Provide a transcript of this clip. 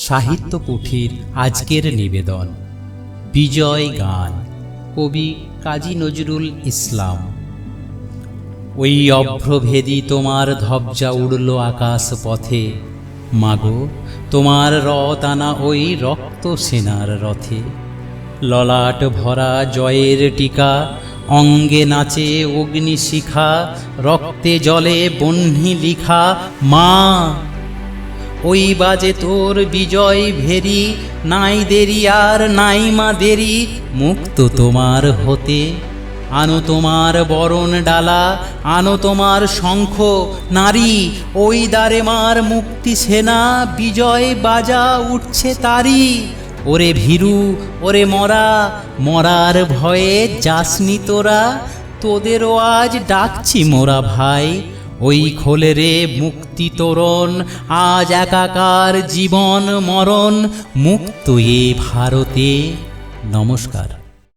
সাহিত্য পুঁথির আজকের নিবেদন। বিজয় গান, কবি কাজী নজরুল ইসলাম। ওই অভ্রভেদী তোমার ধবজা উড়ল আকাশ পথে। মাগো, তোমার রথ আনা ওই রক্ত সেনার রথে। ললাট ভরা জয়ের টিকা, অঙ্গে নাচে অগ্নিশিখা, রক্তে জলে বহ্নি লিখা, মা ওই বাজে তোর বিজয় ভেরি, নাই দেরি আর নাই মা দেরি, মুক্ত তোমার হতে। আনো তোমার বরণ ডালা, আনো তোমার শঙ্খ, নারী, ওই দ্বারে মার মুক্তি সেনা, বিজয় বাজা উঠছে তারি। ওরে ভীরু, ওরে মরা, মরার ভয়ে যাসনি তোরা, তোদেরও আজ ডাকছি মোরা ভাই। ওই খোলে রে মুক্তি তোরণ আজ একাকার জীবন মরণ মুক্ত এ ভারতে। নমস্কার।